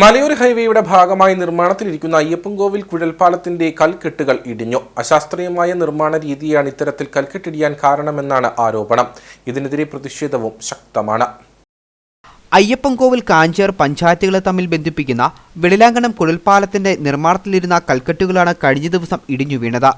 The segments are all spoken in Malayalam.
മലയോര ഹൈവേയുടെ ഭാഗമായി നിർമ്മാണത്തിലിരിക്കുന്ന അയ്യപ്പൻകോവിൽ കുഴൽപ്പാലത്തിന്റെ കൽക്കെട്ടുകൾ ഇടിഞ്ഞു. അശാസ്ത്രീയമായ നിർമ്മാണ രീതിയാണ് ഇത്തരത്തിൽ കൽക്കെട്ടിടിയാൻ കാരണമെന്നാണ് ആരോപണം. ഇതിനെതിരെ പ്രതിഷേധവും ശക്തമാണ്. അയ്യപ്പൻകോവിൽ കാഞ്ചേർ പഞ്ചായത്തുകളെ തമ്മിൽ ബന്ധിപ്പിക്കുന്ന വെളിലാങ്കണം കുഴൽപ്പാലത്തിന്റെ നിർമ്മാണത്തിലിരുന്ന കൽക്കെട്ടുകളാണ് കഴിഞ്ഞ ദിവസം ഇടിഞ്ഞു വീണത്.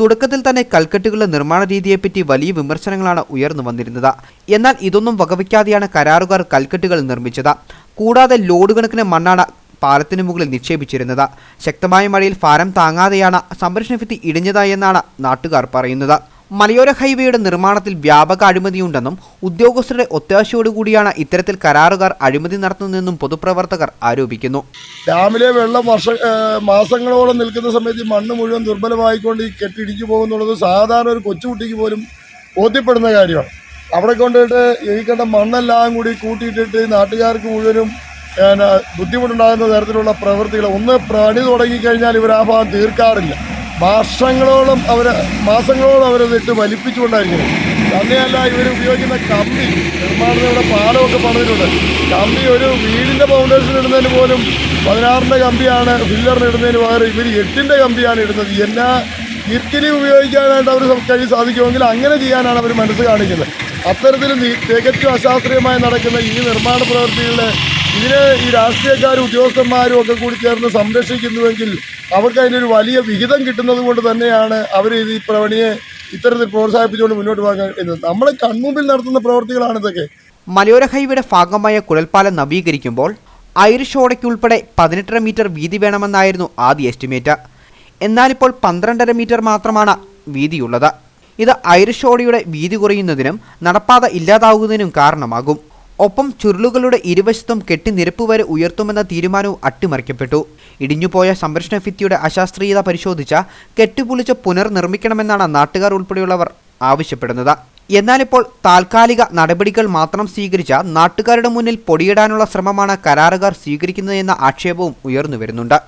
തുടക്കത്തിൽ തന്നെ കൽക്കെട്ടുകളുടെ നിർമ്മാണ രീതിയെപ്പറ്റി വലിയ വിമർശനങ്ങളാണ് ഉയർന്നു വന്നിരുന്നത്. എന്നാൽ ഇതൊന്നും വകവയ്ക്കാതെയാണ് കരാറുകാർ കൽക്കെട്ടുകൾ നിർമ്മിച്ചത്. കൂടാതെ ലോഡ് കണക്കിന് മണ്ണാണ് പാലത്തിന് മുകളിൽ നിക്ഷേപിച്ചിരുന്നത്. ശക്തമായ മഴയിൽ ഭാരം താങ്ങാതെയാണ് സംരക്ഷണ ഭിത്തി ഇടിഞ്ഞതായെന്നാണ് നാട്ടുകാർ പറയുന്നത്. മലയോര ഹൈവേയുടെ നിർമ്മാണത്തിൽ വ്യാപക അഴിമതിയുണ്ടെന്നും ഉദ്യോഗസ്ഥരുടെ ഒത്താശയോടുകൂടിയാണ് ഇത്തരത്തിൽ കരാറുകാർ അഴിമതി നടത്തുന്നതെന്നും പൊതുപ്രവർത്തകർ ആരോപിക്കുന്നു. ഡാമിലെ വെള്ളം വർഷ മാസങ്ങളോളം നിൽക്കുന്ന സമയത്ത് മണ്ണ് മുഴുവൻ ദുർബലമായിക്കൊണ്ട് ഈ കെട്ടിടിച്ചു പോകുന്നുള്ളത് സാധാരണ ഒരു കൊച്ചുകുട്ടിക്ക് പോലും ബോധ്യപ്പെടുന്ന കാര്യമാണ്. അവിടെ കൊണ്ടിട്ട് ഈ കണ്ട മണ്ണെല്ലാം കൂടി കൂട്ടിയിട്ടിട്ട് നാട്ടുകാർക്ക് മുഴുവനും ബുദ്ധിമുട്ടുണ്ടാകുന്ന തരത്തിലുള്ള പ്രവൃത്തികൾ. ഒന്ന് പണി തുടങ്ങിക്കഴിഞ്ഞാൽ ഇവർ ആ ഭാഗം തീർക്കാറില്ല. വർഷങ്ങളോളം അവർ മാസങ്ങളോളം അവരെ അവരതിട്ട് വലിപ്പിച്ചുകൊണ്ടായിരിക്കും തന്നെയല്ല ഇവർ ഉപയോഗിക്കുന്ന കമ്പി നിർമ്മാണത്തിലൂടെ പാലമൊക്കെ പണിതിട്ടുണ്ട്. കമ്പി ഒരു വീടിന്റെ ഫൗണ്ടേഷൻ ഇടുന്നതിന് പോലും പതിനാറിന്റെ കമ്പിയാണ് ഫില്ലറിന് ഇടുന്നതിന് പകരം ഇവർ എട്ടിന്റെ കമ്പിയാണ് ഇടുന്നത്. എന്നാ ഇർക്കിനി ഉപയോഗിക്കാനായിട്ട് അവർ കഴി സാധിക്കുമെങ്കിൽ അങ്ങനെ ചെയ്യാനാണ് അവർ മനസ്സ് കാണിക്കുന്നത്. അത്തരത്തിൽ തികച്ചും അശാസ്ത്രീയമായി നടക്കുന്ന ഈ നിർമ്മാണ പ്രവൃത്തികളെ ഇതിനെ ഈ രാഷ്ട്രീയക്കാരും ഉദ്യോഗസ്ഥന്മാരും ഒക്കെ കൂടി ചേർന്ന് സംരക്ഷിക്കുന്നുവെങ്കിൽ അവർക്ക് അതിനൊരു വലിയ വിഹിതം കിട്ടുന്നത് കൊണ്ട് തന്നെയാണ് അവർ ഇത് ഈ പ്രവണിയെ ഇത്തരത്തിൽ പ്രോത്സാഹിപ്പിച്ചുകൊണ്ട് മുന്നോട്ട് പോകാൻ നമ്മളെ കൺമുമ്പിൽ നടത്തുന്ന പ്രവൃത്തികളാണ് ഇതൊക്കെ. മലയോര ഹൈവേയുടെ ഭാഗമായ കുഴൽപ്പാലം നവീകരിക്കുമ്പോൾ ഐറിഷ് ഓടയ്ക്കുൾപ്പെടെ പതിനെട്ടര മീറ്റർ വീതി വേണമെന്നായിരുന്നു ആദ്യ എസ്റ്റിമേറ്റ്. എന്നാലിപ്പോൾ പന്ത്രണ്ടര മീറ്റർ മാത്രമാണ് വീതിയുള്ളത്. ഇത് ഐറിഷ് ഓടിയുടെ വീതി കുറയുന്നതിനും നടപ്പാത ഇല്ലാതാകുന്നതിനും കാരണമാകും. ഒപ്പം ചുരുളുകളുടെ ഇരുവശത്തും കെട്ടിനിരപ്പ് വരെ ഉയർത്തുമെന്ന തീരുമാനവും അട്ടിമറിക്കപ്പെട്ടു. ഇടിഞ്ഞുപോയ സംരക്ഷണ ഭിത്തിയുടെ അശാസ്ത്രീയത പരിശോധിച്ച കെട്ടുപുളിച്ച് പുനർനിർമ്മിക്കണമെന്നാണ് നാട്ടുകാർ ഉൾപ്പെടെയുള്ളവർ ആവശ്യപ്പെടുന്നത്. എന്നാലിപ്പോൾ താൽക്കാലിക നടപടികൾ മാത്രം സ്വീകരിച്ച നാട്ടുകാരുടെ മുന്നിൽ പൊടിയിടാനുള്ള ശ്രമമാണ് കരാറുകാർ സ്വീകരിക്കുന്നതെന്ന ആക്ഷേപവും ഉയർന്നു വരുന്നുണ്ട്